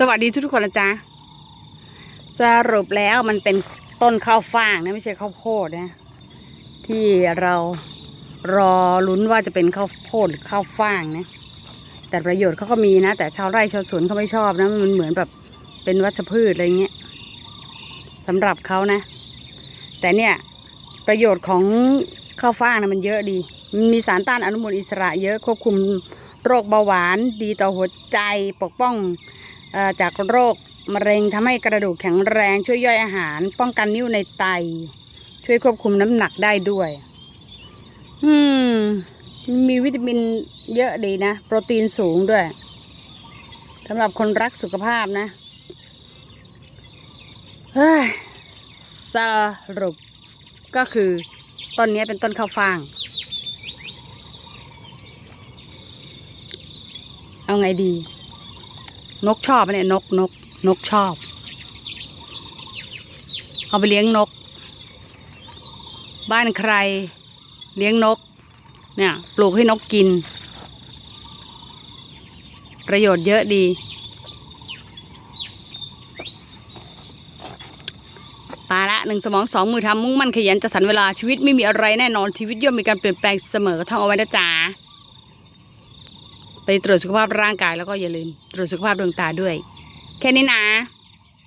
สวัสดีทุกคนนะจ๊ะสรุปแล้วมันเป็นต้นข้าวฟ่างนะไม่ใช่ข้าวโพดนะ ที่เรารอลุ้นว่าจะเป็นข้าวโพดหรือข้าวฟ่างนะ แต่ประโยชน์เขาก็มีนะ แต่ชาวไร่ชาวสวนเขาไม่ชอบนะมันเหมือนแบบเป็นวัชพืชอะไรเงี้ยสำหรับเขานะ แต่เนี่ยประโยชน์ของข้าวฟ่างนะมันเยอะดี มีสารต้านอนุมูลอิสระเยอะควบคุมโรคเบาหวานดีต่อหัวใจปกป้อง จากโรคมะเร็งทำให้กระดูกแข็งแรงช่วยย่อยอาหาร ป้องกันนิ่วในไต ช่วยควบคุมน้ำหนักได้ด้วย อืม มีวิตามินเยอะดีนะ โปรตีนสูงด้วยสำหรับคนรักสุขภาพนะเฮ้ยสรุปก็คือต้นนี้เป็นต้นข้าวฟ่าง เอาไงดี นกชอบไหมเนี่ยนกนกนกชอบ เอาไปเลี้ยงนก บ้านใคร เลี้ยงนก เนี่ย ปลูกให้นกกิน ประโยชน์เยอะดี ปาละหนึ่งสมองสองมือทำมุ่งมั่นขยันจะสรรเวลาชีวิตไม่มีอะไรแน่นอนชีวิตย่อมมีการเปลี่ยนแปลงเสมอท่องเอาไว้นะจ๊ะ ไปตรวจสุขภาพร่างกายแล้วก็อย่าลืมตรวจสุขภาพดวงตาด้วย แค่นี้นะ